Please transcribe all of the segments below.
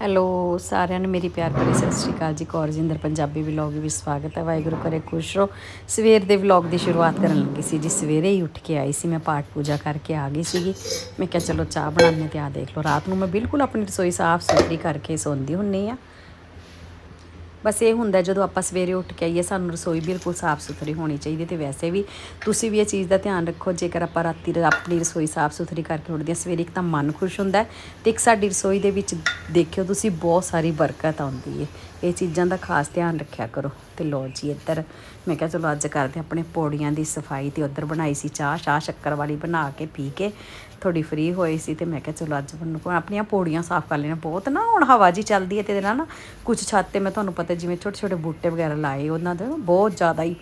Hello, ਸਾਰਿਆਂ ਨੂੰ ਮੇਰੀ ਪਿਆਰ ਭਰੀ ਸਤਿ ਸ਼੍ਰੀ ਅਕਾਲ ਜੀ। ਕੌਰਜਿੰਦਰ ਪੰਜਾਬੀ ਵਲੌਗ ਵਿੱਚ ਸਵਾਗਤ ਹੈ। ਵਾਹਿਗੁਰੂ ਕਰੇ ਖੁਸ਼ ਰਹੋ। ਸਵੇਰ ਦੇ ਵਲੌਗ ਦੀ ਸ਼ੁਰੂਆਤ ਕਰਨ ਲੱਗੀ ਸੀ ਜੀ। ਸਵੇਰੇ ਹੀ ਉੱਠ ਕੇ ਆਈ ਸੀ। ਮੈਂ ਪਾਠ ਪੂਜਾ ਕਰਕੇ ਆ ਗਈ ਸੀਗੀ। ਮੈਂ ਕਿਹਾ, ਚਲੋ ਚਾਹ ਬਣਾਉਂਦੇ ਤੇ ਆ ਦੇਖ ਲਓ। ਰਾਤ ਨੂੰ ਮੈਂ ਬਿਲਕੁਲ ਆਪਣੀ ਰਸੋਈ ਸਾਫ਼ ਸੁਥਰੀ ਕਰਕੇ ਸੌਂਦੀ ਹੁੰਨੀ ਆ ਬਸ ਇਹ ਹੁੰਦਾ ਜਦੋਂ ਆਪਾਂ ਸਵੇਰੇ ਉੱਠ ਕੇ ਆਈਏ, ਸਾਨੂੰ ਰਸੋਈ ਬਿਲਕੁਲ ਸਾਫ਼ ਸੁਥਰੀ ਹੋਣੀ ਚਾਹੀਦੀ ਤੇ ਵੈਸੇ ਵੀ ਤੁਸੀਂ ਵੀ ਇਹ ਚੀਜ਼ ਦਾ ਧਿਆਨ ਰੱਖੋ, ਜੇਕਰ ਆਪਾਂ ਰਾਤੀ ਆਪਣੀ ਰਸੋਈ ਸਾਫ਼ ਸੁਥਰੀ ਕਰਕੇ ਉੱਠਦੇ ਹਾਂ, ਸਵੇਰੇ ਇੱਕ ਤਾਂ ਮਨ ਖੁਸ਼ ਹੁੰਦਾ ਹੈ ਤੇ ਇੱਕ ਸਾਡੀ ਰਸੋਈ ਦੇ ਵਿੱਚ ਦੇਖਿਓ ਤੁਸੀਂ ਬਹੁਤ ਸਾਰੀ ਬਰਕਤ ਆਉਂਦੀ ਹੈ। ਇਹ ਚੀਜ਼ਾਂ ਦਾ ਖਾਸ ਧਿਆਨ ਰੱਖਿਆ ਕਰੋ। ਤੇ ਲੋ ਜੀ ਇੱਧਰ, ਮੈਂ ਕਿਹਾ ਚਲੋ ਅੱਜ ਕਰਦੇ ਆਪਣੇ ਪੌੜੀਆਂ ਦੀ ਸਫ਼ਾਈ ਤੇ ਉੱਧਰ ਬਣਾਈ ਸੀ ਚਾਹ ਸ਼ਾਹ ਸ਼ੱਕਰ ਵਾਲੀ ਬਣਾ ਕੇ ਪੀ ਕੇ ਥੋੜੀ ਫ੍ਰੀ ਹੋਈ ਸੀ ਤੇ ਮੈਂ ਕਿਹਾ ਚਲੋ ਅੱਜ ਮੈਨੂੰ ਆਪਣੀਆਂ ਪੌੜੀਆਂ ਸਾਫ਼ ਕਰ ਲੈਣਾ ਬਹੁਤ ਨਾ ਹੁਣ ਹਵਾ ਜੀ ਚੱਲਦੀ ਹੈ ਤੇ ਇਹਦੇ ਨਾਲ ਨਾ ਕੁਝ ਛੱਤ ਤੇ ਮੈਂ ਤੁਹਾਨੂੰ ਪਤਾ ਜਿਵੇਂ ਛੋਟੇ ਛੋਟੇ ਬੂਟੇ ਵਗੈਰਾ ਲਾਏ ਉਹਨਾਂ ਦੇ ਨਾ ਬਹੁਤ ਜ਼ਿਆਦਾ ਹੀ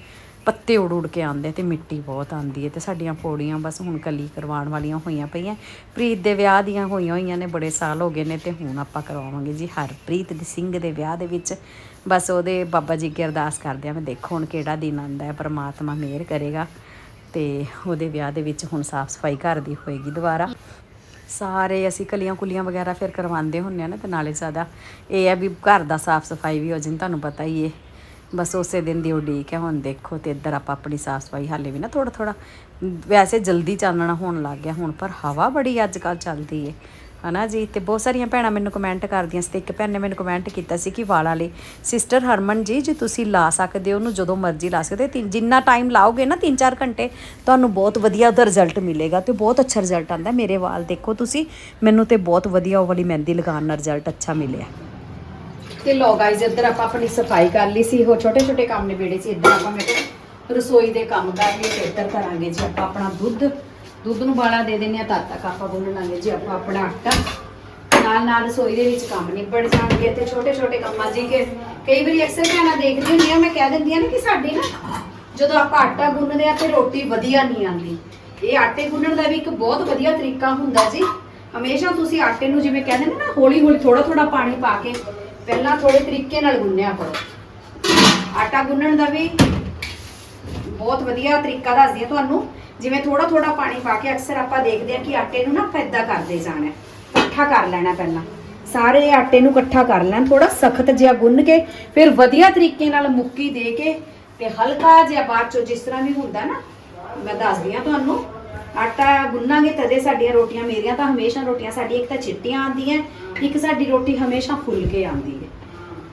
ਪੱਤੇ ਉੜ ਉੜ ਕੇ ਆਉਂਦੇ ਤੇ ਮਿੱਟੀ ਬਹੁਤ ਆਉਂਦੀ ਹੈ ਤੇ ਸਾਡੀਆਂ ਪੌੜੀਆਂ ਬਸ ਹੁਣ ਕਲੀ ਕਰਵਾਉਣ ਵਾਲੀਆਂ ਹੋਈਆਂ ਪਈਆਂ। ਪ੍ਰੀਤ ਦੇ ਵਿਆਹ ਦੀਆਂ ਹੋਈਆਂ ਹੋਈਆਂ ਨੇ, ਬੜੇ ਸਾਲ ਹੋ ਗਏ ਨੇ ਤੇ ਹੁਣ ਆਪਾਂ ਕਰਵਾਵਾਂਗੇ ਜੀ ਹਰਪ੍ਰੀਤ ਦੇ ਸਿੰਘ ਦੇ ਵਿਆਹ ਦੇ ਵਿੱਚ। ਬਸ ਉਹਦੇ ਬਾਬਾ ਜੀ ਅੱਗੇ ਅਰਦਾਸ ਕਰਦੇ ਆ, ਮੈਂ ਦੇਖੋ ਹੁਣ ਕਿਹੜਾ ਦਿਨ ਆਉਂਦਾ ਹੈ, ਪ੍ਰਮਾਤਮਾ ਮਿਹਰ ਕਰੇਗਾ ਤੇ ਉਹਦੇ ਵਿਆਹ ਦੇ ਵਿੱਚ ਹੁਣ ਸਾਫ਼ ਸਫ਼ਾਈ ਘਰ ਦੀ ਹੋਏਗੀ ਦੁਬਾਰਾ। ਸਾਰੇ ਅਸੀਂ ਕਲੀਆਂ ਕੁਲੀਆਂ ਵਗੈਰਾ ਫਿਰ ਕਰਵਾਉਂਦੇ ਹੁੰਨੇ ਆ ਨਾ ਤੇ ਨਾਲੇ ਜ਼ਿਆਦਾ ਇਹ ਆ ਵੀ ਘਰ ਦਾ ਸਾਫ਼ ਸਫ਼ਾਈ ਵੀ ਹੋ ਜਿੰਨ ਤੁਹਾਨੂੰ ਪਤਾ ਹੀ ਹੈ। ਬਸ ਉਸੇ ਦਿਨ ਦੀ ਉਡੀਕ ਹੈ, ਹੁਣ ਦੇਖੋ ਤੇ ਇੱਧਰ ਆਪਾਂ ਆਪਣੀ ਸਾਫ਼ ਸਫ਼ਾਈ ਹਾਲੇ ਵੀ ਨਾ ਥੋੜਾ ਥੋੜਾ ਵੈਸੇ ਜਲਦੀ ਚਾਨਣਾ ਹੋਣ ਲੱਗ ਗਿਆ ਹੁਣ, ਪਰ ਹਵਾ ਬੜੀ ਅੱਜ ਕੱਲ ਚੱਲਦੀ ਹੈ ਹਨਾ ਜੀ? ਤੇ ਬਹੁਤ ਸਾਰੀਆਂ ਭੈਣਾਂ ਮੈਨੂੰ ਕਮੈਂਟ ਕਰਦੀਆਂ ਸੀ ਤੇ ਇੱਕ ਭੈਣ ਨੇ ਮੈਨੂੰ ਕਮੈਂਟ ਕੀਤਾ ਸੀ ਕਿ ਵਾਲਾਂ ਲਈ। ਸਿਸਟਰ ਹਰਮਨ ਜੀ, ਜੇ ਤੁਸੀਂ ਲਾ ਸਕਦੇ ਹੋ, ਉਹਨੂੰ ਜਦੋਂ ਮਰਜ਼ੀ ਲਾ ਸਕਦੇ ਹੋ। ਤਿੰਨ- ਜਿੰਨਾ ਟਾਈਮ ਲਾਓਗੇ ਨਾ 3-4 ਘੰਟੇ, ਤੁਹਾਨੂੰ ਬਹੁਤ ਵਧੀਆ ਉਹਦਾ ਰਿਜ਼ਲਟ ਮਿਲੇਗਾ ਤੇ ਬਹੁਤ ਅੱਛਾ ਰਿਜ਼ਲਟ ਆਂਦਾ ਮੇਰੇ ਵਾਲ। ਦੇਖੋ ਤੁਸੀਂ, ਮੈਨੂੰ ਤੇ ਬਹੁਤ ਵਧੀਆ ਉਹ ਵਾਲੀ ਮਹਿੰਦੀ ਲਗਾਉਣ ਨਾਲ ਰਿਜ਼ਲਟ ਅੱਛਾ ਮਿਲਿਆ। ਤੇ ਲੋ ਗਾਇਜ਼ ਇੱਧਰ ਆਪਾਂ ਆਪਣੀ ਸਫ਼ਾਈ ਕਰ ਲਈ ਸੀ ਉਹ ਛੋਟੇ ਛੋਟੇ ਕੰਮ ਨਿਬੇੜੇ ਸੀ, ਇੱਧਰ ਆਪਾਂ ਮੈਂ ਰਸੋਈ ਦੇ ਕੰਮ ਕਰ ਲਈ ਤੇ ਇੱਧਰ ਕਰਾਂਗੇ ਜੀ ਆਪਾਂ ਆਪਣਾ ਦੁੱਧ। ਦੁੱਧ ਨੂੰ ਬਾਲਾ ਦੇ ਦਿੰਨੇ ਆ ਤਦ ਤੱਕ ਆਪਾਂ ਗੁੰਨ ਲਾਂਗੇ ਜੀ, ਆਪਾਂ ਆਪਣਾ ਆਟਾ। ਨਾਲ ਨਾਲ ਰਸੋਈ ਦੇ ਵਿੱਚ ਕੰਮ ਨਿਬੜ ਜਾਣਗੇ ਤੇ ਛੋਟੇ ਛੋਟੇ ਕੰਮਾਂ ਜੀ ਕਿ ਕਈ ਵਾਰੀ ਅਕਸਰ ਭੈਣਾਂ ਦੇਖਦੀ ਹੁੰਦੀ ਆ, ਮੈਂ ਕਹਿ ਦਿੰਦੀ ਆ ਨਾ ਕਿ ਸਾਡੀ ਨਾ ਜਦੋਂ ਆਪਾਂ ਆਟਾ ਗੁੰਨਦੇ ਆ ਤੇ ਰੋਟੀ ਵਧੀਆ ਨਹੀਂ ਆਉਂਦੀ। ਇਹ ਆਟੇ ਗੁੰਨਣ ਦਾ ਵੀ ਇੱਕ ਬਹੁਤ ਵਧੀਆ ਤਰੀਕਾ ਹੁੰਦਾ ਜੀ। ਹਮੇਸ਼ਾ ਤੁਸੀਂ ਆਟੇ ਨੂੰ ਜਿਵੇਂ ਕਹਿੰਦੇ ਨੇ ਨਾ ਹੌਲੀ ਹੌਲੀ ਥੋੜਾ ਥੋੜਾ ਪਾਣੀ ਪਾ ਕੇ ਪਹਿਲਾਂ ਥੋੜੇ ਤਰੀਕੇ ਨਾਲ ਗੁੰਨਿਆ ਕਰੋ। ਆਟਾ ਗੁੰਨਣ ਦਾ ਵੀ ਬਹੁਤ ਵਧੀਆ ਤਰੀਕਾ ਦੱਸਦੀ ਹਾਂ ਤੁਹਾਨੂੰ। ਜਿਵੇਂ ਥੋੜਾ ਥੋੜਾ ਪਾਣੀ ਪਾ ਕੇ ਅਕਸਰ ਆਪਾਂ ਦੇਖਦੇ ਹਾਂ ਕਿ ਆਟੇ ਨੂੰ ਨਾ ਆਪਾਂ ਕਰਦੇ ਜਾਣਾ ਇਕੱਠਾ ਕਰ ਲੈਣਾ ਪਹਿਲਾਂ। ਸਾਰੇ ਆਟੇ ਨੂੰ ਇਕੱਠਾ ਕਰ ਲੈਣ ਥੋੜਾ ਸਖਤ ਜਿਹਾ ਗੁੰਨ ਕੇ, ਫਿਰ ਵਧੀਆ ਤਰੀਕੇ ਨਾਲ ਮੁੱਕੀ ਦੇ ਕੇ ਤੇ ਹਲਕਾ ਜਿਹਾ ਬਾਅਦ ਚੋਂ ਜਿਸ ਤਰ੍ਹਾਂ ਵੀ ਹੁੰਦਾ ਨਾ, ਮੈਂ ਦੱਸਦੀ ਹਾਂ ਤੁਹਾਨੂੰ। ਆਟਾ ਗੁੰਨਾਂਗੇ ਤਦੇ ਸਾਡੀਆਂ ਰੋਟੀਆਂ ਮੇਰੀਆਂ ਤਾਂ ਹਮੇਸ਼ਾ ਰੋਟੀਆਂ ਸਾਡੀ ਇੱਕ ਤਾਂ ਚਿੱਟੀਆਂ ਆਉਂਦੀਆਂ, ਇੱਕ ਸਾਡੀ ਰੋਟੀ ਹਮੇਸ਼ਾ ਫੁੱਲ ਕੇ ਆਉਂਦੀ ਹੈ।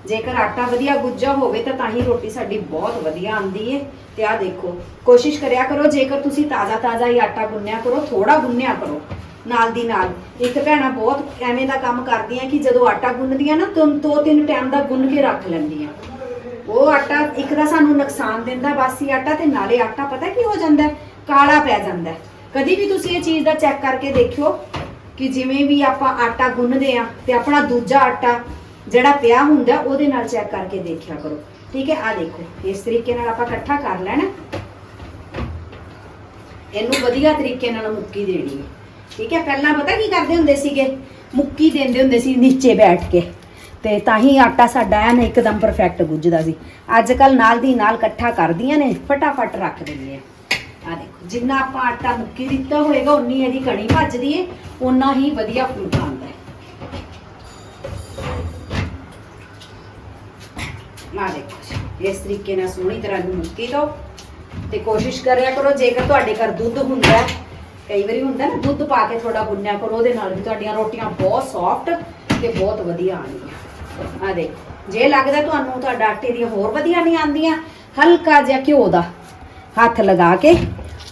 ਜੇਕਰ ਆਟਾ ਵਧੀਆ ਗੁੱਜਾ ਹੋਵੇ ਤਾਂ ਤਾਂ ਹੀ ਰੋਟੀ ਸਾਡੀ ਬਹੁਤ ਵਧੀਆ ਆਉਂਦੀ ਹੈ। ਤੇ ਆਹ ਦੇਖੋ, ਕੋਸ਼ਿਸ਼ ਕਰਿਆ ਕਰੋ, ਜੇਕਰ ਤੁਸੀਂ ਤਾਜ਼ਾ ਤਾਜ਼ਾ ਹੀ ਆਟਾ ਗੁੰਨਿਆ ਕਰੋ ਥੋੜਾ ਗੁੰਨਿਆ ਕਰੋ, ਨਾਲ ਦੀ ਨਾਲ। ਇੱਕ ਭੈਣਾ ਬਹੁਤ ਐਵੇਂ ਦਾ ਕੰਮ ਕਰਦੀਆਂ ਕਿ ਜਦੋਂ ਆਟਾ ਗੁੰਨਦੀਆਂ ਨਾ ਦੋ ਦੋ ਤਿੰਨ ਟਾਈਮ ਦਾ ਗੁੰਨ ਕੇ ਰੱਖ ਲੈਂਦੀਆਂ। ਉਹ ਆਟਾ ਇੱਕ ਤਾਂ ਸਾਨੂੰ ਨੁਕਸਾਨ ਦਿੰਦਾ, ਬਾਸੀ ਆਟਾ, ਤੇ ਨਾਲੇ ਆਟਾ ਪਤਾ ਕੀ ਹੋ ਜਾਂਦਾ? ਕਾਲਾ ਪੈ ਜਾਂਦਾ। ਕਦੀ ਵੀ ਤੁਸੀਂ ਇਹ ਚੀਜ਼ ਦਾ ਚੈੱਕ ਕਰਕੇ ਦੇਖਿਓ ਕਿ ਜਿਵੇਂ ਵੀ ਆਪਾਂ ਆਟਾ ਗੁੰਨਦੇ ਆ ਤੇ ਆਪਣਾ ਦੂਜਾ ਆਟਾ ਜਿਹੜਾ ਪਿਆ ਹੁੰਦਾ ਉਹਦੇ ਨਾਲ ਚੈੱਕ ਕਰਕੇ ਦੇਖਿਆ ਕਰੋ। ਠੀਕ ਹੈ? ਆ ਦੇਖੋ, ਇਸ ਤਰੀਕੇ ਨਾਲ ਆਪਾਂ ਇਕੱਠਾ ਕਰ ਲੈਣਾ। ਇਹਨੂੰ ਵਧੀਆ ਤਰੀਕੇ ਨਾਲ ਮੁੱਕੀ ਦੇਣੀ ਹੈ। ਠੀਕ ਹੈ? ਪਹਿਲਾਂ ਪਤਾ ਕੀ ਕਰਦੇ ਹੁੰਦੇ ਸੀਗੇ? ਮੁੱਕੀ ਦਿੰਦੇ ਹੁੰਦੇ ਸੀ ਨੀਚੇ ਬੈਠ ਕੇ। ਤੇ ਤਾਂ ਹੀ ਆਟਾ ਸਾਡਾ ਐਨ ਇੱਕਦਮ ਪਰਫੈਕਟ ਗੁੱਜਦਾ ਸੀ। ਅੱਜ ਕੱਲ ਨਾਲ ਦੀ ਨਾਲ ਇਕੱਠਾ ਕਰਦੀਆਂ ਨੇ, ਫਟਾਫਟ ਰੱਖ ਦਿੰਦੀਆਂ ਆ ਦੇਖੋ, ਜਿੰਨਾ ਆਪਾਂ ਆਟਾ ਮੁੱਕੀ ਦਿੱਤਾ ਹੋਏਗਾ, ਉਨੀ ਇਹਦੀ ਕਣੀ ਭੱਜਦੀ ਏ ਉਨਾ ਹੀ ਵਧੀਆ ਫੁਲਕਾ ਆਉਂਦਾ ਹੈ ਆ ਦੇਖੋ ਇਸ ਤਰੀਕੇ ਨਾਲ ਸੋਹਣੀ ਤਰ੍ਹਾਂ ਨੂੰ ਮੁੱਕੀ ਦਿਓ ਤੇ ਕੋਸ਼ਿਸ਼ ਕਰਿਆ ਕਰੋ, ਜੇਕਰ ਤੁਹਾਡੇ ਘਰ ਦੁੱਧ ਹੁੰਦਾ ਕਈ ਵਾਰੀ ਹੁੰਦਾ ਨਾ, ਦੁੱਧ ਪਾ ਕੇ ਥੋੜਾ ਗੁੰਨਿਆ ਕਰੋ, ਉਹਦੇ ਨਾਲ ਵੀ ਤੁਹਾਡੀਆਂ ਰੋਟੀਆਂ ਬਹੁਤ ਸੌਫਟ ਤੇ ਬਹੁਤ ਵਧੀਆ ਆਣਗੀਆਂ ਆ ਦੇਖੋ, ਜੇ ਲੱਗਦਾ ਤੁਹਾਨੂੰ ਤੁਹਾਡਾ ਆਟੇ ਦੀਆਂ ਹੋਰ ਵਧੀਆ ਨਹੀਂ ਆਉਂਦੀਆਂ, ਹਲਕਾ ਜਿਹਾ ਘਿਓ ਦਾ ਹੱਥ ਲਗਾ ਕੇ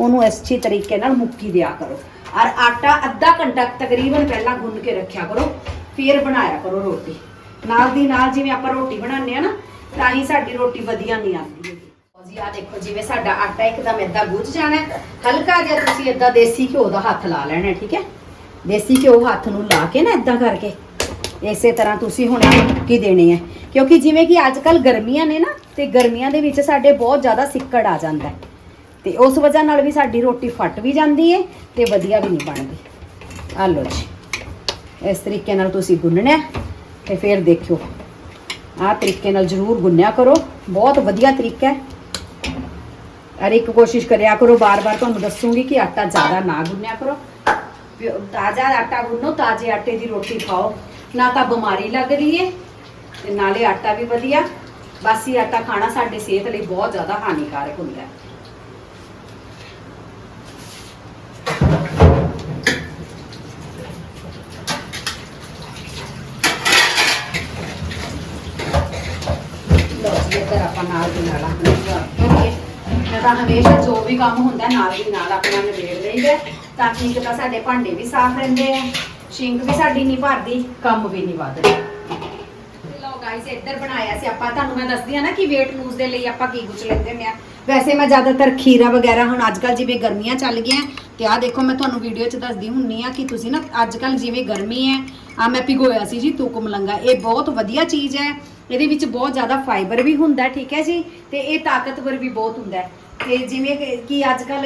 ਉਹਨੂੰ ਇਸ ਅੱਛੀ ਤਰੀਕੇ ਨਾਲ ਮੁੱਕੀ ਦਿਆ ਕਰੋ। ਔਰ ਆਟਾ ਅੱਧਾ ਘੰਟਾ ਤਕਰੀਬਨ ਪਹਿਲਾਂ ਗੁੰਨ ਕੇ ਰੱਖਿਆ ਕਰੋ, ਫਿਰ ਬਣਾਇਆ ਕਰੋ ਰੋਟੀ। ਨਾਲ ਦੀ ਨਾਲ ਜਿਵੇਂ ਆਪਾਂ ਰੋਟੀ ਬਣਾਉਂਦੇ ਆ ਨਾ, ਤਾਂ ਹੀ ਸਾਡੀ ਰੋਟੀ ਵਧੀਆ ਨਹੀਂ ਆਉਂਦੀ ਹੈਗੀ। ਜੀ ਆ ਦੇਖੋ ਜਿਵੇਂ ਸਾਡਾ ਆਟਾ ਇੱਕਦਮ ਏਦਾਂ ਗੁੱਝ ਜਾਣਾ ਹਲਕਾ ਜਿਹਾ ਤੁਸੀਂ ਏਦਾਂ ਦੇਸੀ ਘਿਓ ਦਾ ਹੱਥ ਲਾ ਲੈਣਾ, ਠੀਕ ਹੈ? ਦੇਸੀ ਘਿਓ ਹੱਥ ਨੂੰ ਲਾ ਕੇ ਨਾ ਏਦਾਂ ਕਰਕੇ। ਇਸੇ ਤਰ੍ਹਾਂ ਤੁਸੀਂ ਹੁਣ ਇਹ ਮੁੱਕੀ ਦੇਣੀ ਹੈ? ਕਿਉਂਕਿ ਜਿਵੇਂ ਕਿ ਅੱਜ ਕੱਲ ਗਰਮੀਆਂ ਨੇ ਨਾ, ਤੇ ਗਰਮੀਆਂ ਦੇ ਵਿੱਚ ਸਾਡੇ ਬਹੁਤ ਜ਼ਿਆਦਾ ਸਿੱਕੜ ਆ ਜਾਂਦਾ ਹੈ। ਤੇ ਉਸ ਵਜ੍ਹਾ ਨਾਲ ਵੀ ਸਾਡੀ ਰੋਟੀ ਫਟ ਵੀ ਜਾਂਦੀ ਹੈ ਤੇ ਵਧੀਆ ਵੀ ਨਹੀਂ ਬਣਦੀ। ਆ ਲਓ ਜੀ। ਇਸ ਤਰੀਕੇ ਨਾਲ ਤੁਸੀਂ ਗੁੰਨਣਾ ਹੈ ਤੇ ਫਿਰ ਦੇਖਿਓ। ਆਹ ਤਰੀਕੇ ਨਾਲ ਜ਼ਰੂਰ ਗੁੰਨਿਆ ਕਰੋ। ਬਹੁਤ ਵਧੀਆ ਤਰੀਕਾ। ਹੈ ਅਰ ਇੱਕ ਕੋਸ਼ਿਸ਼ ਕਰਿਆ ਕਰੋ, ਬਾਰ-ਬਾਰ ਤੁਹਾਨੂੰ ਦੱਸੂਗੀ ਕਿ ਆਟਾ ਜ਼ਿਆਦਾ ਨਾ ਗੁੰਨਿਆ ਕਰੋ। ਪਿਓ- ਤਾਜ਼ਾ ਆਟਾ ਗੁੰਨੋ, ਤਾਜ਼ੇ ਆਟੇ ਦੀ ਰੋਟੀ ਖਾਓ। ਨਾ ਤਾਂ ਬਿਮਾਰੀ ਲੱਗ ਰਹੀ ਹੈ ਤੇ ਨਾਲੇ ਆਟਾ ਵੀ ਵਧੀਆ। ਬਾਸੀ ਆਟਾ ਖਾਣਾ ਸਾਡੇ ਸਿਹਤ ਲਈ ਬਹੁਤ ਜ਼ਿਆਦਾ ਹਾਨੀਕਾਰਕ ਹੁੰਦਾ। ਹੈ ਲਓ ਜੀ ਇੱਧਰ ਆਪਾਂ ਨਾਲ ਦੀ ਨਾਲ ਆਪਣਾ ਮੈਂ ਤਾਂ ਹਮੇਸ਼ਾ ਜੋ ਵੀ ਕੰਮ ਹੁੰਦਾ ਨਾਲ ਦੀ ਨਾਲ ਆਪਣਾ ਨਿਬੇੜ ਲਈਦਾ ਤਾਂ ਕਿ ਇੱਕ ਤਾਂ ਸਾਡੇ ਭਾਂਡੇ ਵੀ ਸਾਫ਼ ਰਹਿੰਦੇ ਆ, ਸ਼ਿੰਕ ਵੀ ਸਾਡੀ ਨਹੀਂ ਭਰਦੀ, ਕੰਮ ਵੀ ਨਹੀਂ ਵੱਧਦਾ। ਲਓ ਗਾਇਸ ਇੱਧਰ ਬਣਾਇਆ ਸੀ ਆਪਾਂ, ਤੁਹਾਨੂੰ ਮੈਂ ਦੱਸਦੀ ਆ ਨਾ ਕਿ weight lose ਦੇ ਲਈ ਆਪਾਂ ਕੀ ਕੁਝ ਲੈਂਦੇ ਹੁੰਦੇ ਆ। ਵੈਸੇ ਮੈਂ ਜ਼ਿਆਦਾਤਰ ਖੀਰਾ ਵਗੈਰਾ ਹੁਣ ਅੱਜ ਕੱਲ ਜਿਵੇਂ ਗਰਮੀਆਂ ਚੱਲ ਗਈਆਂ ਤੇ ਆਹ ਦੇਖੋ ਮੈਂ ਤੁਹਾਨੂੰ ਵੀਡੀਓ 'ਚ ਦੱਸਦੀ ਹੁੰਨੀ ਆ ਕਿ ਤੁਸੀਂ ਨਾ ਅੱਜ ਕੱਲ ਜਿਵੇਂ ਗਰਮੀ ਹੈ ਆ ਮੈਂ ਭਿਗੋਇਆ ਸੀ ਜੀ ਤੂਕ ਮਲੰਗਾ ਇਹ ਬਹੁਤ ਵਧੀਆ ਚੀਜ਼ ਹੈ। ਇਹਦੇ ਵਿੱਚ ਬਹੁਤ ਜ਼ਿਆਦਾ ਫਾਈਬਰ ਵੀ ਹੁੰਦਾ, ਠੀਕ ਹੈ ਜੀ? ਤੇ ਇਹ ਤਾਕਤਵਰ ਵੀ ਬਹੁਤ ਹੁੰਦਾ ਹੈ। ਤੇ ਜਿਵੇਂ ਕਿ- ਅੱਜ ਕੱਲ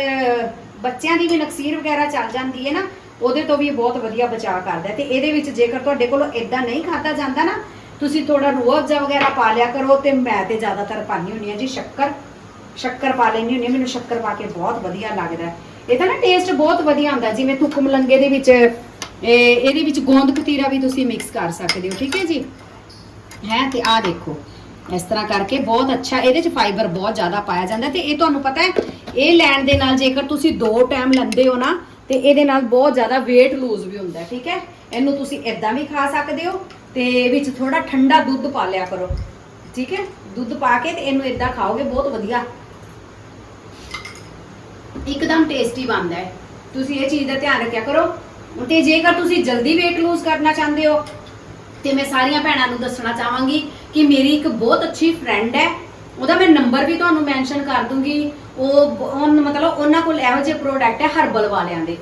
ਬੱਚਿਆਂ ਦੀ ਵੀ ਨਕਸੀਰ ਵਗੈਰਾ ਚੱਲ ਜਾਂਦੀ ਹੈ ਨਾ, ਉਹਦੇ ਤੋਂ ਵੀ ਬਹੁਤ ਵਧੀਆ ਬਚਾਅ ਕਰਦਾ ਤੇ ਇਹਦੇ ਵਿੱਚ ਜੇਕਰ ਤੁਹਾਡੇ ਕੋਲ ਇਦਾਂ ਨਹੀਂ ਖਾਧਾ ਜਾਂਦਾ ਨਾ, ਤੁਸੀਂ ਥੋੜਾ ਰੂਹ ਅਫਜ਼ਾ ਵਗੈਰਾ ਪਾ ਲਿਆ ਕਰੋ ਤੇ ਮੈਂ ਤੇ ਜ਼ਿਆਦਾਤਰ ਪਾਣੀ ਹੁੰਨੀ ਆ ਜੀ ਸ਼ੱਕਰ। ਸ਼ੱਕਰ ਪਾ ਲੈਣੀ ਹੁੰਨੀ ਆ ਮੈਨੂੰ ਸ਼ੱਕਰ ਪਾ ਕੇ ਬਹੁਤ ਵਧੀਆ ਲੱਗਦਾ ਇਹਦਾ ਨਾ ਟੇਸਟ ਬਹੁਤ ਵਧੀਆ ਹੁੰਦਾ ਜਿਵੇਂ ਤੁਕ ਮਲੰਗੇ ਦੇ ਵਿੱਚ ਇਹਦੇ ਵਿੱਚ ਗੋਂਦ ਕਤੀਰਾ ਵੀ ਤੁਸੀਂ ਮਿਕਸ ਕਰ ਸਕਦੇ ਹੋ, ਠੀਕ ਹੈ ਜੀ? ਹੈ ਤੇ ਆਹ ਦੇਖੋ, ਇਸ ਤਰ੍ਹਾਂ ਕਰਕੇ ਬਹੁਤ ਅੱਛਾ, ਇਹਦੇ ਚ ਫਾਈਬਰ ਬਹੁਤ ਜ਼ਿਆਦਾ ਪਾਇਆ ਜਾਂਦਾ ਤੇ ਇਹ ਤੁਹਾਨੂੰ ਪਤਾ ਹੈ, ਇਹ ਲੈਣ ਦੇ ਨਾਲ ਜੇਕਰ ਤੁਸੀਂ ਦੋ ਟਾਈਮ ਲੈਂਦੇ ਹੋ ਨਾ, ਤੇ ਇਹਦੇ ਨਾਲ ਬਹੁਤ ਜ਼ਿਆਦਾ weight lose ਵੀ ਹੁੰਦਾ ਠੀਕ ਹੈ? ਇਹਨੂੰ ਤੁਸੀਂ ਇਦਾਂ ਵੀ ਖਾ ਸਕਦੇ ਹੋ ਤੇ ਵਿੱਚ ਥੋੜਾ ਠੰਡਾ ਦੁੱਧ ਪਾ ਲਿਆ ਕਰੋ, ਠੀਕ ਹੈ? ਦੁੱਧ ਪਾ ਕੇ ਤੇ ਇਹਨੂੰ ਇਦਾਂ ਖਾਓਗੇ, ਬਹੁਤ ਵਧੀਆ। ਇੱਕਦਮ ਟੇਸਟੀ ਬਣਦਾ ਹੈ। ਤੁਸੀਂ ਇਹ ਚੀਜ਼ ਦਾ ਧਿਆਨ ਰੱਖਿਆ ਕਰੋ, ਤੇ ਜੇਕਰ ਤੁਸੀਂ ਜਲਦੀ weight lose ਕਰਨਾ ਚਾਹੁੰਦੇ ਹੋ ਤੇ ਮੈਂ ਸਾਰੀਆਂ ਭੈਣਾਂ ਨੂੰ ਦੱਸਣਾ ਚਾਹਾਂਗੀ ਕਿ ਮੇਰੀ ਇੱਕ ਬਹੁਤ ਅੱਛੀ ਫਰੈਂਡ ਹੈ। ਉਹਦਾ ਮੈਂ ਨੰਬਰ ਵੀ ਤੁਹਾਨੂੰ ਮੈਂਸ਼ਨ ਕਰ ਦੂੰਗੀ। ਉਹ ਉਹ ਮਤਲਬ ਉਹਨਾਂ ਕੋਲ ਇਹੋ ਜਿਹੇ ਪ੍ਰੋਡਕਟ ਹੈ ਹਰਬਲ ਵਾਲਿਆਂ ਦੇ।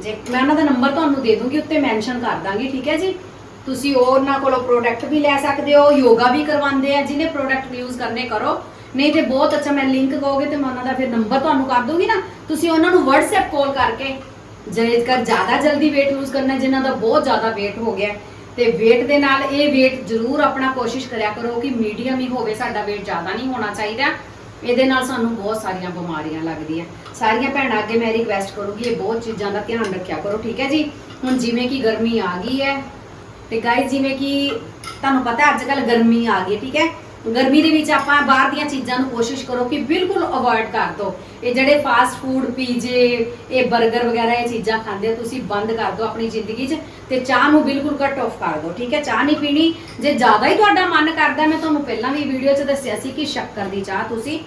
ਜੇ ਮੈਂ ਉਹਨਾਂ ਦਾ ਨੰਬਰ ਤੁਹਾਨੂੰ ਦੇ ਦੂੰਗੀ, ਉੱਤੇ ਮੈਂਸ਼ਨ ਕਰ ਦਾਂਗੀ, ਠੀਕ ਹੈ ਜੀ? ਤੁਸੀਂ ਉਹਨਾਂ ਕੋਲੋਂ ਪ੍ਰੋਡਕਟ ਵੀ ਲੈ ਸਕਦੇ ਹੋ ਯੋਗਾ ਵੀ ਕਰਵਾਉਂਦੇ ਆ, ਜਿਹਨੇ ਪ੍ਰੋਡਕਟ ਯੂਜ਼ ਕਰਨੇ ਕਰੋ। ਨਹੀਂ ਤੇ ਬਹੁਤ ਅੱਛਾ, ਮੈਂ ਲਿੰਕ ਕਹੋਗੇ ਤੇ ਮੈਂ ਉਹਨਾਂ ਦਾ ਫਿਰ ਨੰਬਰ ਤੁਹਾਨੂੰ ਕਰ ਦੂੰਗੀ ਨਾ। ਤੁਸੀਂ ਉਹਨਾਂ ਨੂੰ WhatsApp ਕਾਲ ਕਰਕੇ ਜੇਕਰ ਜ਼ਿਆਦਾ ਜਲਦੀ weight lose ਕਰਨਾ, ਜਿਨ੍ਹਾਂ ਦਾ ਬਹੁਤ ਜ਼ਿਆਦਾ weight ਹੋ ਗਿਆ ਤੇ weight ਦੇ ਨਾਲ ਇਹ weight ਜ਼ਰੂਰ ਆਪਣਾ ਕੋਸ਼ਿਸ਼ ਕਰਿਆ ਕਰੋ ਕਿ ਮੀਡੀਅਮ ਹੀ ਹੋਵੇ, ਸਾਡਾ weight ਜ਼ਿਆਦਾ ਨਹੀਂ ਹੋਣਾ ਚਾਹੀਦਾ। ਇਹਦੇ ਨਾਲ ਸਾਨੂੰ ਬਹੁਤ ਸਾਰੀਆਂ ਬਿਮਾਰੀਆਂ ਲੱਗਦੀਆਂ। ਸਾਰੀਆਂ ਭੈਣਾਂ ਅੱਗੇ ਮੈਂ ਰਿਕਵੈਸਟ ਕਰੂੰਗੀ, ਇਹ ਬਹੁਤ ਚੀਜ਼ਾਂ ਦਾ ਧਿਆਨ ਰੱਖਿਆ ਕਰੋ, ਠੀਕ ਹੈ ਜੀ? ਹੁਣ ਜਿਵੇਂ ਕਿ ਗਰਮੀ ਆ ਗਈ ਹੈ, ਤੇ ਗਾਇਸ ਜਿਵੇਂ ਕਿ ਤੁਹਾਨੂੰ ਪਤਾ ਅੱਜ ਕੱਲ ਗਰਮੀ ਆ ਗਈ ਠੀਕ ਹੈ? ਗਰਮੀ ਦੇ ਵਿੱਚ ਆਪਾਂ ਬਾਹਰ ਦੀਆਂ ਚੀਜ਼ਾਂ ਨੂੰ ਕੋਸ਼ਿਸ਼ ਕਰੋ ਕਿ ਬਿਲਕੁਲ ਅਵੋਇਡ ਕਰ ਦਿਓ। ਇਹ ਜਿਹੜੇ ਫਾਸਟ ਫੂਡ ਪੀਜੇ ਇਹ 버ਗਰ ਵਗੈਰਾ, ਇਹ ਚੀਜ਼ਾਂ ਖਾਂਦੇ ਤੁਸੀਂ ਬੰਦ ਕਰ ਦਿਓ ਆਪਣੀ ਜ਼ਿੰਦਗੀ 'ਚ ਤੇ ਚਾਹ ਨੂੰ ਬਿਲਕੁਲ ਕੱਟ ਆਫ ਕਰ ਦਿਓ, ਠੀਕ ਹੈ? ਚਾਹ ਨਹੀਂ ਪੀਣੀ, ਜੇ ਜ਼ਿਆਦਾ ਹੀ ਤੁਹਾਡਾ ਮਨ ਕਰਦਾ, ਮੈਂ ਤੁਹਾਨੂੰ ਪਹਿਲਾਂ ਵੀ ਵੀਡੀਓ 'ਚ ਦੱਸਿਆ ਸੀ ਕਿ ਸ਼ੱਕਰ ਦੀ ਚਾਹ ਤੁਸੀਂ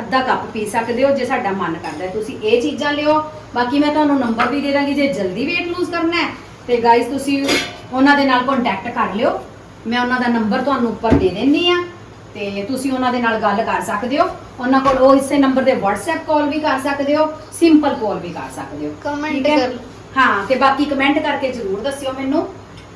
ਅੱਧਾ ਕੱਪ ਪੀ ਸਕਦੇ ਹੋ ਜੇ ਸਾਡਾ ਮਨ ਕਰਦਾ ਤੁਸੀਂ ਇਹ ਚੀਜ਼ਾਂ ਲਿਓ। ਬਾਕੀ ਮੈਂ ਤੁਹਾਨੂੰ ਨੰਬਰ ਵੀ ਦੇ ਦਾਂਗੀ, ਜੇ ਜਲਦੀ weight lose ਕਰਨਾ ਹੈ, ਤੇ ਗਾਇਸ ਤੁਸੀਂ ਉਹਨਾਂ ਦੇ ਨਾਲ ਕੰਟੈਕਟ ਕਰ ਲਿਓ। ਮੈਂ ਉਹਨਾਂ ਦਾ ਨੰਬਰ ਤੁਹਾਨੂੰ ਉੱਪਰ ਦੇ ਦਿੰਨੀ ਆ ਤੇ ਤੁਸੀਂ ਉਹਨਾਂ ਦੇ ਨਾਲ ਗੱਲ ਕਰ ਸਕਦੇ ਹੋ। ਉਹਨਾਂ ਕੋਲ ਉਹ ਇਸੇ ਨੰਬਰ ਤੇ WhatsApp ਕਾਲ ਵੀ ਕਰ ਸਕਦੇ ਹੋ ਸਿੰਪਲ ਕਾਲ ਵੀ ਕਰ ਸਕਦੇ ਹੋ। ਠੀਕ ਹੈ? ਕਰ। ਹਾਂ ਤੇ ਬਾਕੀ ਕਮੈਂਟ ਕਰਕੇ ਜਰੂਰ ਦੱਸਿਓ ਮੈਨੂੰ।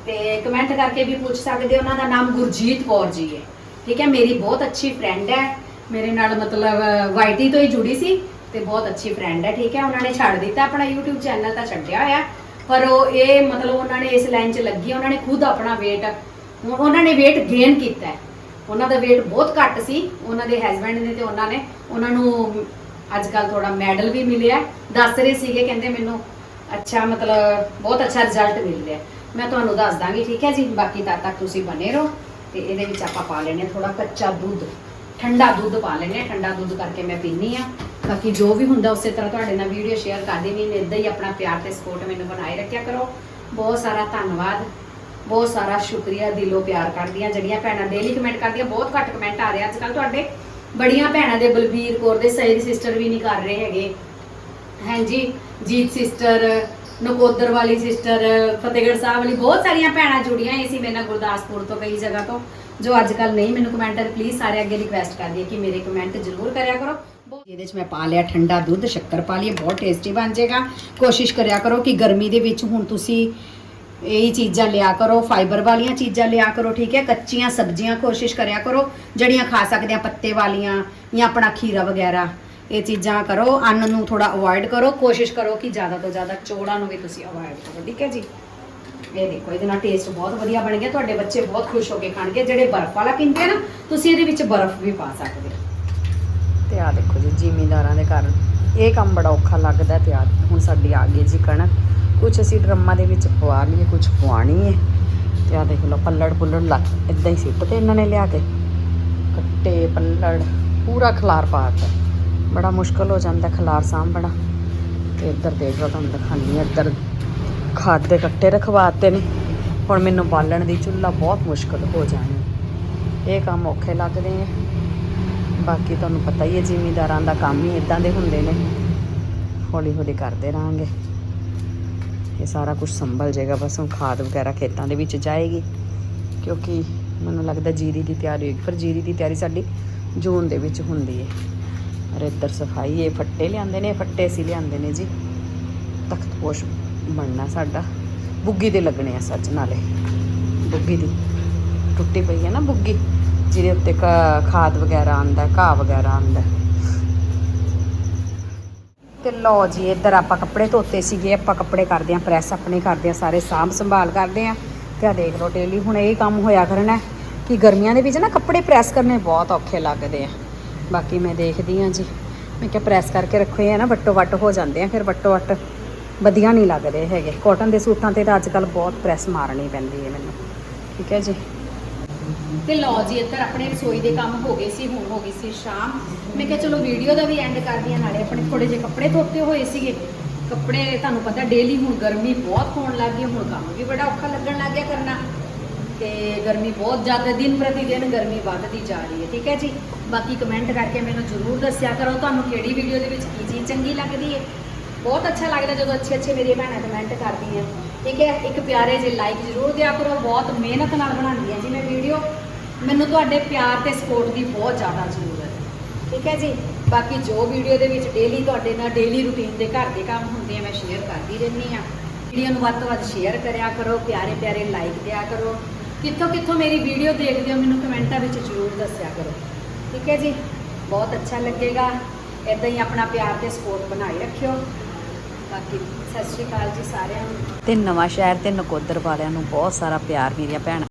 ਤੇ ਕਮੈਂਟ ਕਰਕੇ ਵੀ ਪੁੱਛ ਸਕਦੇ ਹੋ ਉਹਨਾਂ ਦਾ ਨਾਮ ਗੁਰਜੀਤ ਕੌਰ ਜੀ ਹੈ। ਠੀਕ ਹੈ? ਮੇਰੀ ਬਹੁਤ ਅੱਛੀ ਫਰੈਂਡ ਹੈ। ਮੇਰੇ ਨਾਲ ਮਤਲਬ ਵਾਈਟੀ ਤੋਂ ਹੀ ਜੁੜੀ ਸੀ ਤੇ ਬਹੁਤ ਅੱਛੀ ਫਰੈਂਡ ਹੈ। ਠੀਕ ਹੈ? ਉਹਨਾਂ ਨੇ ਛੱਡ ਦਿੱਤਾ ਆਪਣਾ YouTube ਚੈਨਲ ਤਾਂ ਛੱਡਿਆ ਹੋਇਆ। ਪਰ ਉਹ ਇਹ ਮਤਲਬ ਉਹਨਾਂ ਨੇ ਇਸ ਲਾਈਨ 'ਚ ਲੱਗੀ ਉਹਨਾਂ ਨੇ ਖੁਦ ਆਪਣਾ weight ਉਹਨਾਂ ਨੇ weight gain ਕੀਤਾ ਹੈ। ਉਹਨਾਂ ਦਾ weight ਬਹੁਤ ਘੱਟ ਸੀ, ਉਹਨਾਂ ਦੇ ਹਸਬੰਡ ਨੇ ਤੇ ਉਹਨਾਂ ਨੇ, ਉਹਨਾਂ ਨੂੰ ਅੱਜ ਕੱਲ ਥੋੜਾ ਮੈਡਲ ਵੀ ਮਿਲਿਆ। ਦੱਸ ਰਹੇ ਸੀਗੇ, ਕਹਿੰਦੇ ਮੈਨੂੰ ਅੱਛਾ, ਮਤਲਬ ਬਹੁਤ ਅੱਛਾ ਰਿਜ਼ਲਟ ਮਿਲ ਰਿਹਾ। ਮੈਂ ਤੁਹਾਨੂੰ ਦੱਸ ਦਾਂਗੀ, ਠੀਕ ਹੈ ਜੀ? ਬਾਕੀ ਤਦ ਤੱਕ ਤੁਸੀਂ ਬਨੇ ਰਹੋ ਤੇ ਇਹਦੇ ਵਿੱਚ ਆਪਾਂ ਪਾ ਲੈਣੇ ਥੋੜਾ ਕੱਚਾ ਦੁੱਧ, ਠੰਡਾ ਦੁੱਧ ਪਾ ਲੈਣੇ ਠੰਡਾ ਦੁੱਧ ਕਰਕੇ ਮੈਂ ਪੀਨੀ ਆ ਬਾਕੀ ਜੋ ਵੀ ਹੁੰਦਾ, ਉਸੇ ਤਰ੍ਹਾਂ ਤੁਹਾਡੇ ਨਾਲ ਵੀਡੀਓ ਸ਼ੇਅਰ ਕਰ ਦੇਣੀ ਨੇ ਇਦਾਂ ਹੀ ਆਪਣਾ ਪਿਆਰ ਤੇ ਸਪੋਰਟ ਮੈਨੂੰ ਬਣਾਏ ਰੱਖਿਆ ਕਰੋ। ਬਹੁਤ ਸਾਰਾ ਧੰਨਵਾਦ। ਬਹੁਤ ਸਾਰਾ ਸ਼ੁਕਰੀਆ ਦਿਲੋਂ ਪਿਆਰ ਕਰਦੀਆਂ, ਜਿਹੜੀਆਂ ਭੈਣਾਂ ਡੇਲੀ ਕਮੈਂਟ ਕਰਦੀਆਂ, ਬਹੁਤ ਘੱਟ ਕਮੈਂਟ ਆ ਰਹੇ ਅੱਜ ਕੱਲ ਤੁਹਾਡੇ ਬੜੀਆਂ ਭੈਣਾਂ ਦੇ ਬਲਬੀਰ ਕੌਰ ਦੇ ਸਹੀ ਸਿਸਟਰ ਵੀ ਨਹੀਂ ਕਰ ਰਹੇ ਹੈਗੇ। ਹਾਂਜੀ ਜੀਤ ਸਿਸਟਰ ਨਕੋਦਰ ਵਾਲੀ ਸਿਸਟਰ ਫਤਿਹਗੜ੍ਹ ਸਾਹਿਬ ਵਾਲੀ ਬਹੁਤ ਸਾਰੀਆਂ ਭੈਣਾਂ ਜੁੜੀਆਂ ਹੋਈ ਸੀ ਮੇਰੇ ਨਾਲ ਗੁਰਦਾਸਪੁਰ ਤੋਂ ਕਈ ਜਗ੍ਹਾ ਤੋਂ, ਜੋ ਅੱਜ ਕੱਲ ਨਹੀਂ ਮੈਨੂੰ ਕਮੈਂਟਰ ਪਲੀਜ਼ ਸਾਰੇ ਅੱਗੇ ਰਿਕਵੈਸਟ ਕਰਦੀ ਹੈ ਕਿ ਮੇਰੇ ਕਮੈਂਟ ਜ਼ਰੂਰ ਕਰਿਆ ਕਰੋ। ਇਹਦੇ 'ਚ ਮੈਂ ਪਾ ਲਿਆ ਠੰਡਾ ਦੁੱਧ, ਸ਼ੱਕਰ ਪਾ ਲਈ ਬਹੁਤ ਟੇਸਟੀ ਬਣ ਜਾਏਗਾ। ਕੋਸ਼ਿਸ਼ ਕਰਿਆ ਕਰੋ ਕਿ ਗਰਮੀ ਦੇ ਵਿੱਚ ਹੁਣ ਤੁਸੀਂ ਇਹ ਚੀਜ਼ਾਂ ਲਿਆ ਕਰੋ ਫਾਈਬਰ ਵਾਲੀਆਂ ਚੀਜ਼ਾਂ ਲਿਆ ਕਰੋ, ਠੀਕ ਹੈ? ਕੱਚੀਆਂ ਸਬਜ਼ੀਆਂ ਕੋਸ਼ਿਸ਼ ਕਰਿਆ ਕਰੋ, ਜਿਹੜੀਆਂ ਖਾ ਸਕਦੇ ਆ, ਪੱਤੇ ਵਾਲੀਆਂ ਜਾਂ ਆਪਣਾ ਖੀਰਾ ਵਗੈਰਾ। ਇਹ ਚੀਜ਼ਾਂ ਕਰੋ, ਅੰਨ ਨੂੰ ਥੋੜਾ ਅਵੋਇਡ ਕਰੋ, ਕੋਸ਼ਿਸ਼ ਕਰੋ ਕਿ ਜ਼ਿਆਦਾ ਤੋਂ ਜ਼ਿਆਦਾ ਚੋਲਾਂ ਨੂੰ ਵੀ ਤੁਸੀਂ ਅਵੋਇਡ ਕਰੋ, ਠੀਕ ਹੈ ਜੀ? ਇਹ ਦੇਖੋ, ਇਹਦੇ ਨਾਲ ਟੇਸਟ ਬਹੁਤ ਵਧੀਆ ਬਣ ਗਿਆ, ਤੁਹਾਡੇ ਬੱਚੇ ਬਹੁਤ ਖੁਸ਼ ਹੋ ਕੇ ਖਾਣਗੇ, ਜਿਹੜੇ ਬਰਫ਼ ਵਾਲਾ ਪੀਂਦੇ ਆ ਨਾ, ਤੁਸੀਂ ਇਹਦੇ ਵਿੱਚ ਬਰਫ਼ ਵੀ ਪਾ ਸਕਦੇ ਹੋ। ਤੇ ਆ ਦੇਖੋ ਜੀ, ਜ਼ਿਮੀਂਦਾਰਾਂ ਦੇ ਘਰ ਇਹ ਕੰਮ ਬੜਾ ਔਖਾ ਲੱਗਦਾ ਤੇ ਆ ਹੁਣ ਸਾਡੀ ਆ ਗਈ ਜੀ ਕਣਕ। ਕੁਝ ਅਸੀਂ ਡਰਮਾਂ ਦੇ ਵਿੱਚ ਪਵਾ ਲਈਏ ਕੁਝ ਪਵਾਣੀ ਹੈ ਤੇ ਆ ਦੇਖ ਲਓ, ਪੱਲੜ ਪੁੱਲੜ ਲੱਗ ਇਦਾਂ ਹੀ ਸਿੱਟ ਤੇ ਇਹਨਾਂ ਨੇ ਲਿਆ ਕੇ। ਕੱਟੇ ਪੱਲੜ, ਪੂਰਾ ਖਲਾਰ ਪਾਤਾ ਬੜਾ ਮੁਸ਼ਕਲ ਹੋ ਜਾਂਦਾ ਖਲਾਰ ਸਾਂਭਣਾ। ਤੇ ਇੱਧਰ ਦੇਖ ਲਓ, ਤੁਹਾਨੂੰ ਦਿਖਾਉਂਦੀ ਹਾਂ, ਇੱਧਰ ਖਾਦ ਦੇ ਕੱਟੇ ਰਖਵਾਤੇ ਨੇ। ਹੁਣ ਮੈਨੂੰ ਬਾਲਣ ਦੀ ਚੁੱਲ੍ਹਾ ਬਹੁਤ ਮੁਸ਼ਕਲ ਹੋ ਜਾਣੀ। ਇਹ ਕੰਮ ਔਖੇ ਲੱਗਦੇ ਆ। ਬਾਕੀ ਤੁਹਾਨੂੰ ਪਤਾ ਹੀ ਹੈ, ਜ਼ਿਮੀਦਾਰਾਂ ਦਾ ਕੰਮ ਹੀ ਇਦਾਂ ਦੇ ਹੁੰਦੇ ਨੇ। ਹੌਲੀ ਹੌਲੀ ਕਰਦੇ ਰਹਾਂਗੇ। ਇਹ ਸਾਰਾ ਕੁਝ ਸੰਭਲ ਜਾਏਗਾ, ਬਸ ਹੁਣ ਖਾਦ ਵਗੈਰਾ ਖੇਤਾਂ ਦੇ ਵਿੱਚ ਜਾਏਗੀ, ਕਿਉਂਕਿ ਮੈਨੂੰ ਲੱਗਦਾ ਜੀਰੀ ਦੀ ਤਿਆਰੀ ਹੋਏਗੀ। ਪਰ ਜੀਰੀ ਦੀ ਤਿਆਰੀ ਸਾਡੀ ਜੂਨ ਦੇ ਵਿੱਚ ਹੁੰਦੀ ਹੈ ਔਰ ਇੱਧਰ ਸਫ਼ਾਈ, ਇਹ ਫੱਟੇ ਲਿਆਂਦੇ ਨੇ ਫੱਟੇ ਅਸੀਂ ਲਿਆਂਦੇ ਨੇ ਜੀ। ਤਖਤਪੋਸ਼ ਬਣਨਾ ਸਾਡਾ। ਬੁੱਗੀ ਦੇ ਲੱਗਣੇ ਆ ਸੱਚ ਨਾਲੇ। ਬੁੱਗੀ ਦੀ। ਟੁੱਟੀ ਪਈ ਹੈ ਨਾ ਬੁੱਗੀ, ਜਿਹਦੇ ਉੱਤੇ ਕ- ਖਾਦ ਵਗੈਰਾ ਆਂਦਾ, ਘਾਹ ਵਗੈਰਾ ਆਂਦਾ। ਤੇ ਲਓ ਜੀ, ਇੱਧਰ ਆਪਾਂ ਕੱਪੜੇ ਧੋਤੇ ਸੀਗੇ, ਆਪਾਂ ਕੱਪੜੇ ਕਰਦੇ ਆਂ ਪ੍ਰੈਸ ਆਪਣੇ ਕਰਦੇ ਆਂ ਸਾਰੇ ਸਾਂਭ ਸੰਭਾਲ ਕਰਦੇ ਆਂ ਤੇ ਆ ਦੇਖ ਲਓ ਡੇਲੀ ਹੁਣ ਇਹ ਕੰਮ ਹੋਇਆ ਕਰਨਾ ਕਿ ਗਰਮੀਆਂ ਦੇ ਵਿੱਚ ਨਾ ਕੱਪੜੇ ਪ੍ਰੈਸ ਕਰਨੇ ਬਹੁਤ ਔਖੇ ਲੱਗਦੇ ਆ। ਬਾਕੀ ਮੈਂ ਦੇਖਦੀ ਆਂ ਜੀ। ਮੈਂ ਕਿਹਾ ਪ੍ਰੈਸ ਕਰਕੇ ਰੱਖੇ ਆ ਨਾ, ਵੱਟੋ ਵੱਟ ਹੋ ਜਾਂਦੇ ਆ, ਫਿਰ ਵੱਟੋ ਵੱਟ ਵਧੀਆ ਨਹੀਂ ਲੱਗਦੇ ਹੈਗੇ। ਕਾਟਨ ਦੇ ਸੂਟਾਂ ਤੇ ਤਾਂ ਅੱਜ ਕੱਲ ਬਹੁਤ ਪ੍ਰੈਸ ਮਾਰਨੀ ਪੈਂਦੀ ਹੈ ਮੈਨੂੰ। ਠੀਕ ਹੈ ਜੀ। ਤੇ ਲਓ ਜੀ, ਇੱਧਰ ਆਪਣੇ ਰਸੋਈ ਦੇ ਕੰਮ ਹੋ ਗਏ ਸੀ, ਹੁਣ ਹੋ ਗਈ ਸੀ ਸ਼ਾਮ। ਮੈਂ ਕਿਹਾ ਚਲੋ ਵੀਡੀਓ ਦਾ ਵੀ ਐਂਡ ਕਰਦੀ ਹਾਂ ਨਾਲੇ ਆਪਣੇ ਥੋੜੇ ਜਿਹੇ ਕੱਪੜੇ ਧੋਤੇ ਹੋਏ ਸੀਗੇ। ਕੱਪੜੇ ਤੁਹਾਨੂੰ ਪਤਾ ਡੇਲੀ ਹੁਣ ਗਰਮੀ ਬਹੁਤ ਹੋਣ ਲੱਗ ਗਈ, ਹੁਣ ਕੰਮ ਵੀ ਬੜਾ ਔਖਾ ਲੱਗਣ ਲੱਗ ਗਿਆ ਕਰਨਾ। ਤੇ ਗਰਮੀ ਬਹੁਤ ਜ਼ਿਆਦਾ, ਦਿਨ ਪ੍ਰਤੀ ਦਿਨ ਗਰਮੀ ਵੱਧਦੀ ਜਾ ਰਹੀ ਹੈ, ਠੀਕ ਹੈ ਜੀ? ਬਾਕੀ ਕਮੈਂਟ ਕਰਕੇ ਮੈਨੂੰ ਜ਼ਰੂਰ ਦੱਸਿਆ ਕਰੋ, ਤੁਹਾਨੂੰ ਕਿਹੜੀ ਵੀਡੀਓ ਦੇ ਵਿੱਚ ਕੀ ਚੀਜ਼ ਚੰਗੀ ਲੱਗਦੀ ਹੈ? ਬਹੁਤ ਅੱਛਾ ਲੱਗਦਾ ਜਦੋਂ ਅੱਛੇ ਅੱਛੇ ਮੇਰੀਆਂ ਭੈਣਾਂ ਕਮੈਂਟ ਕਰਦੀਆਂ। ਠੀਕ ਹੈ? ਇੱਕ ਪਿਆਰੇ ਜੇ ਲਾਈਕ ਜ਼ਰੂਰ ਦਿਆ ਕਰੋ, ਬਹੁਤ ਮਿਹਨਤ ਨਾਲ ਬਣਾਉਂਦੀ ਹਾਂ ਜੀ ਮੈਂ ਵੀਡੀਓ ਮੈਨੂੰ ਤੁਹਾਡੇ ਪਿਆਰ ਤੇ ਸਪੋਰਟ ਦੀ ਬਹੁਤ ਜ਼ਿਆਦਾ ਜ਼ਰੂਰਤ ਹੈ। ਠੀਕ ਹੈ ਜੀ? ਬਾਕੀ ਜੋ ਵੀਡੀਓ ਦੇ ਵਿੱਚ ਡੇਲੀ ਤੁਹਾਡੇ ਨਾਲ ਡੇਲੀ ਰੂਟੀਨ ਦੇ ਘਰ ਦੇ ਕੰਮ ਹੁੰਦੇ ਆ, ਮੈਂ ਸ਼ੇਅਰ ਕਰਦੀ ਰਹਿੰਦੀ ਆ ਵੀਡੀਓ ਨੂੰ ਵੱਧ ਤੋਂ ਵੱਧ ਸ਼ੇਅਰ ਕਰਿਆ ਕਰੋ, ਪਿਆਰੇ ਪਿਆਰੇ ਲਾਈਕ ਦਿਆ ਕਰੋ। ਕਿੱਥੋਂ ਕਿੱਥੋਂ ਮੇਰੀ ਵੀਡੀਓ ਦੇਖਦੇ ਹੋ, ਮੈਨੂੰ ਕਮੈਂਟਾਂ ਵਿੱਚ ਜ਼ਰੂਰ ਦੱਸਿਆ ਕਰੋ। ਠੀਕ ਹੈ ਜੀ? ਬਹੁਤ ਅੱਛਾ ਲੱਗੇਗਾ। ਇਦਾਂ ਹੀ ਆਪਣਾ ਪਿਆਰ ਤੇ ਸਪੋਰਟ ਬਣਾਈ ਰੱਖਿਓ। ਬਾਕੀ ਸਤਿ ਸ਼੍ਰੀ ਅਕਾਲ ਜੀ ਸਾਰਿਆਂ ਨੂੰ। ਤੇ ਨਵਾਂ ਸ਼ਹਿਰ ਤੇ ਨਕੋਦਰ ਵਾਲਿਆਂ ਨੂੰ ਬਹੁਤ ਸਾਰਾ ਪਿਆਰ, ਮੇਰੀਆਂ ਭੈਣਾਂ।